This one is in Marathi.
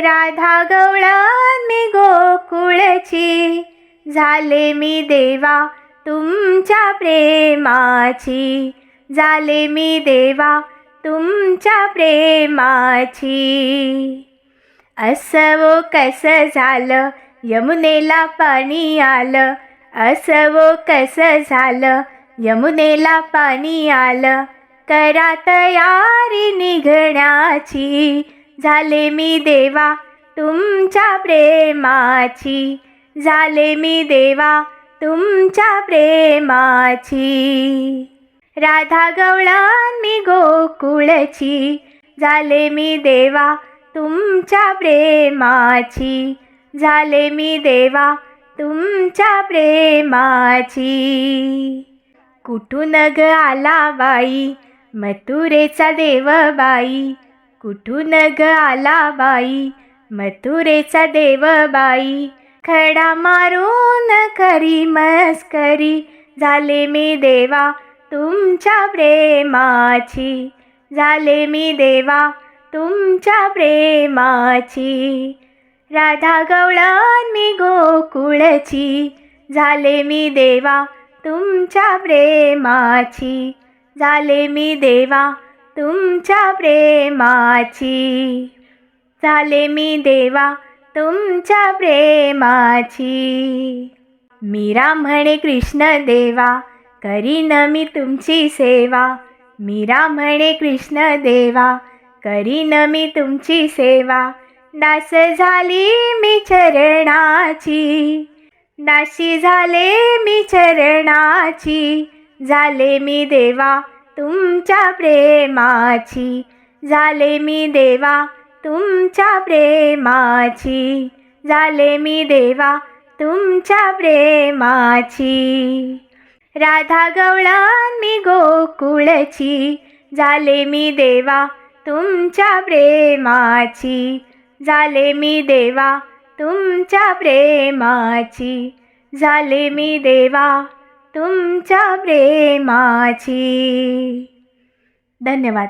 राधा गौळान मी गोकुळची. झाले मी देवा तुमच्या प्रेमाची. झाले मी देवा तुमच्या प्रेमाची. असवो कसं झालं? यमुनेला पाणी आलं. असवो कसं झालं? यमुनेला पाणी आलं. करा तयारी निघण्याची. झाले मी देवा तुमच्या प्रेमाची. झाले मी देवा तुमच्या प्रेमाची. राधा गवळण मी गोकुळची. झाले मी देवा तुमच्या प्रेमाची. झाले मी देवा तुमच्या प्रेमाची. कुठून ग आला बाई? मथुरेचा देवबाई. कुठून ग आला बाई? मथुरेचा देव बाई खडा मारून करी मस्करी. झाले मी देवा तुमच्या प्रेमाची. झाले मी देवा तुमच्या प्रेमाची. राधा गवळण मी गोकुळची. झाले मी देवा तुमच्या प्रेमाची. झाले मी देवा तुमच्या प्रेमाची. झाले मी देवा तुमच्या प्रेमाची. मीरा म्हणे कृष्ण देवा करीन मी तुमची सेवा. मीरा म्हणे कृष्ण देवा करीन मी तुमची सेवा. दास झाली मी चरणाची. दासी झाले मी चरणाची. झाले मी देवा तुमच्या प्रेमाची. झाले मी देवा तुमच्या प्रेमाची. झाले मी देवा तुमच्या प्रेमाची. राधा गवळण मी गोकुळची. झाले मी देवा तुमच्या प्रेमाची. झाले मी देवा तुमच्या प्रेमाची. झाले मी देवा तुमच्या प्रेमाची. धन्यवाद.